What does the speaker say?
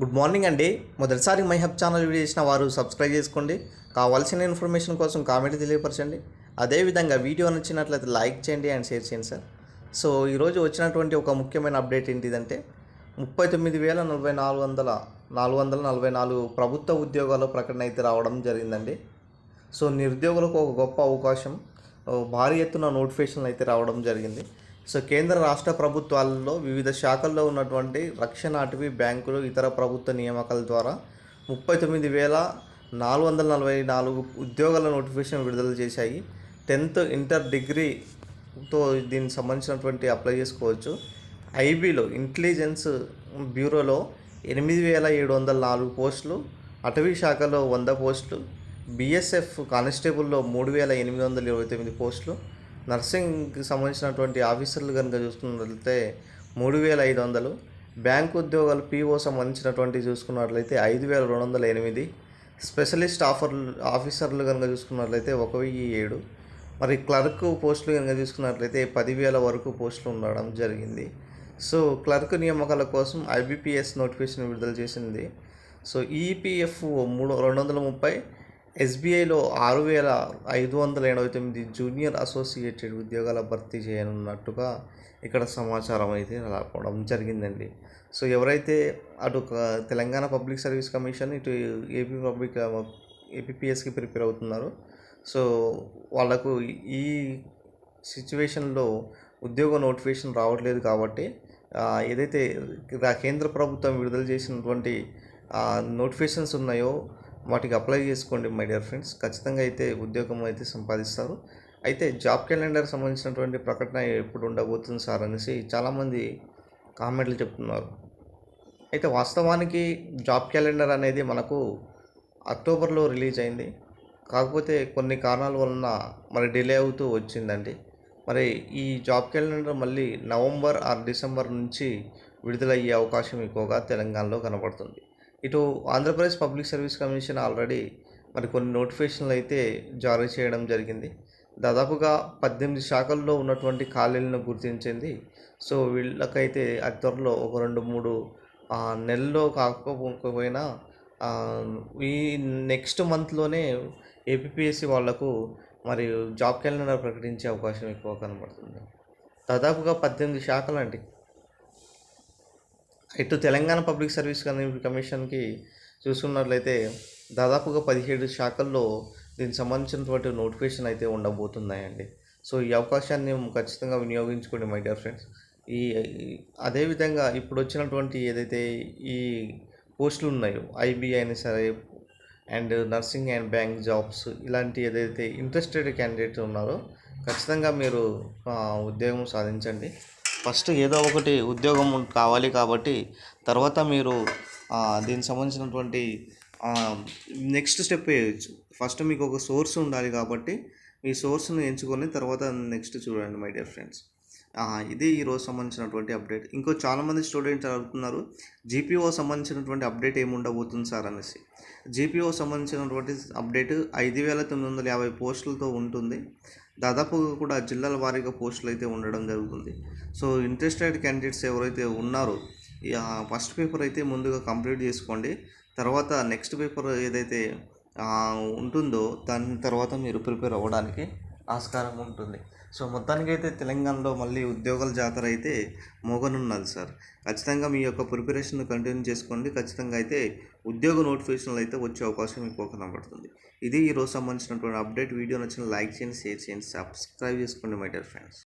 Good morning అండి. మొదటిసారి my hub channel video చేసిన వారు సబ్స్క్రైబ్ చేసుకోండి. కావాల్సిన ఇన్ఫర్మేషన్ కోసం కామెంట్ తెలియపరచండి. అదేవిధంగా వీడియో నచ్చినట్లయితే లైక్ చేయండి అండ్ షేర్ చేయండి సార్. సో ఈరోజు వచ్చినటువంటి ఒక ముఖ్యమైన అప్డేట్ ఏంటిదంటే ముప్పై తొమ్మిది వేల నలభై నాలుగు వందల నాలుగు వందల నలభై నాలుగు ప్రభుత్వ ఉద్యోగాల ప్రకటన అయితే రావడం జరిగిందండి. సో నిరుద్యోగులకు ఒక గొప్ప అవకాశం భారీ ఎత్తున నోటిఫికేషన్లు అయితే రావడం జరిగింది. సో కేంద్ర రాష్ట్ర ప్రభుత్వాలలో వివిధ శాఖల్లో ఉన్నటువంటి రక్షణ అటవీ బ్యాంకులు ఇతర ప్రభుత్వ నియామకాల ద్వారా ముప్పై తొమ్మిది వేల నాలుగు వందల నలభై నాలుగు ఉద్యోగాల నోటిఫికేషన్ విడుదల చేశాయి. టెన్త్ ఇంటర్ డిగ్రీతో దీనికి సంబంధించినటువంటి అప్లై చేసుకోవచ్చు. ఐబీలో ఇంటెలిజెన్స్ బ్యూరోలో ఎనిమిది వేల ఏడు వందల నాలుగు పోస్టులు అటవీ శాఖలో వంద పోస్టులు బీఎస్ఎఫ్ కానిస్టేబుల్లో మూడు వేల ఎనిమిది వందల ఇరవై తొమ్మిది పోస్టులు నర్సింగ్కి సంబంధించినటువంటి ఆఫీసర్లు కనుక చూసుకున్నట్లయితే మూడు వేల ఐదు వందలు బ్యాంక్ ఉద్యోగాలు పీఓ సంబంధించినటువంటి చూసుకున్నట్లయితే ఐదు వేల రెండు వందల ఎనిమిది స్పెషలిస్ట్ ఆఫర్ ఆఫీసర్లు కనుక చూసుకున్నట్లయితే ఒక వెయ్యి ఏడు మరి క్లర్క్ పోస్టులు కనుక చూసుకున్నట్లయితే పదివేల వరకు పోస్టులు ఉండడం జరిగింది. సో క్లర్క్ నియామకాల కోసం ఐబీపీఎస్ నోటిఫికేషన్ విడుదల చేసింది. సో ఈపీఎఫ్ మూడు రెండు వందల ముప్పై ఎస్బీఐలో ఆరు వేల ఐదు వందల ఎనభై తొమ్మిది జూనియర్ అసోసియేటెడ్ ఉద్యోగాల భర్తీ చేయనున్నట్టుగా ఇక్కడ సమాచారం అయితే రావడం జరిగిందండి. సో ఎవరైతే అటు తెలంగాణ పబ్లిక్ సర్వీస్ కమిషన్ ఇటు ఏపీ పబ్లిక్ ఏపీపీఎస్కి ప్రిపేర్ అవుతున్నారు సో వాళ్ళకు ఈ సిచ్యువేషన్లో ఉద్యోగ నోటిఫికేషన్ రావట్లేదు కాబట్టి ఏదైతే రా- కేంద్ర ప్రభుత్వం విడుదల చేసినటువంటి నోటిఫికేషన్స్ ఉన్నాయో వాటికి అప్లై చేసుకోండి మై డియర్ ఫ్రెండ్స్ ఖచ్చితంగా అయితే ఉద్యోగం అయితే సంపాదిస్తారు. అయితే జాబ్ క్యాలెండర్ సంబంధించినటువంటి ప్రకటన ఎప్పుడు ఉండబోతుంది సార్ అనేసి చాలామంది కామెంట్లు చెప్తున్నారు. అయితే వాస్తవానికి జాబ్ క్యాలెండర్ అనేది మనకు అక్టోబర్లో రిలీజ్ అయింది. కాకపోతే కొన్ని కారణాల వలన మరి డిలే అవుతూ వచ్చిందండి. మరి ఈ జాబ్ క్యాలెండర్ మళ్ళీ నవంబర్ ఆర్ డిసెంబర్ నుంచి విడుదలయ్యే అవకాశం ఎక్కువగా తెలంగాణలో కనబడుతుంది. ఇటు Andhra Pradesh public service commission already మరి కొన్ని నోటిఫికేషన్లు అయితే జారీ చేయడం జరిగింది. దాదాపుగా పద్దెనిమిది శాఖల్లో ఉన్నటువంటి ఖాళీలను గుర్తించింది. సో వీళ్ళకైతే అతి త్వరలో ఒక రెండు మూడు నెలలో కాకపోయినా కాకపోకపోయినా ఈ నెక్స్ట్ మంత్లోనే ఏపీఎస్సి వాళ్ళకు మరి జాబ్ క్యాలెండర్ ప్రకటించే అవకాశం ఎక్కువ కనబడుతుంది. దాదాపుగా పద్దెనిమిది శాఖలు అండి ఇటు తెలంగాణ పబ్లిక్ సర్వీస్ కమిషన్కి చూసుకున్నట్లయితే దాదాపుగా పదిహేడు శాఖల్లో దీనికి సంబంధించినటువంటి నోటిఫికేషన్ అయితే ఉండబోతున్నాయండి. సో ఈ అవకాశాన్ని ఖచ్చితంగా వినియోగించుకోండి మై డియర్ ఫ్రెండ్స్. ఈ అదేవిధంగా ఇప్పుడు వచ్చినటువంటి ఏదైతే ఈ పోస్టులు ఉన్నాయో ఐబీ అయినా సరే and nursing and bank jobs ఇలాంటి ఏదైతే ఇంట్రెస్టెడ్ క్యాండిడేట్ ఉన్నారో ఖచ్చితంగా మీరు ఉద్యోగం సాధించండి. ఫస్ట్ ఏదో ఒకటి ఉద్యోగం కావాలి కాబట్టి తర్వాత మీరు దీనికి సంబంధించినటువంటి నెక్స్ట్ స్టెప్ వేయచ్చు ఫస్ట్ మీకు ఒక సోర్స్ ఉండాలి కాబట్టి మీ సోర్స్ను ఎంచుకొని తర్వాత నెక్స్ట్ చూడండి మై డియర్ ఫ్రెండ్స్ ఇది ఈరోజు సంబంధించినటువంటి అప్డేట్ ఇంకో చాలామంది స్టూడెంట్స్ అడుగుతున్నారు జీపీఓ సంబంధించినటువంటి అప్డేట్ ఏమి ఉండబోతుంది సార్ అనేసి. జీపీఓ సంబంధించినటువంటి అప్డేట్ ఐదు వేల తొమ్మిది వందల యాభై పోస్టులతో ఉంటుంది. దాదాపుగా కూడా జిల్లాల వారీగా పోస్టులు అయితే ఉండడం జరుగుతుంది. సో ఇంట్రెస్టెడ్ క్యాండిడేట్స్ ఎవరైతే ఉన్నారో ఫస్ట్ పేపర్ అయితే ముందుగా కంప్లీట్ చేసుకోండి. తర్వాత నెక్స్ట్ పేపర్ ఏదైతే ఉంటుందో దాని తర్వాత మీరు ప్రిపేర్ అవ్వడానికి ఆస్కారం ఉంటుంది. సో మొత్తానికైతే తెలంగాణలో మళ్ళీ ఉద్యోగాల జాతర అయితే మోగనున్నది సార్. ఖచ్చితంగా మీ యొక్క ప్రిపరేషన్ కంటిన్యూ చేసుకోండి. ఖచ్చితంగా అయితే ఉద్యోగ నోటిఫికేషన్లు అయితే వచ్చే అవకాశం ఎక్కువ కనబడుతుంది. ఇది ఈరోజు సంబంధించినటువంటి అప్డేట్. వీడియో నచ్చిన లైక్ చేయండి షేర్ చేయండి సబ్స్క్రైబ్ చేసుకోండి మై డియర్ ఫ్రెండ్స్.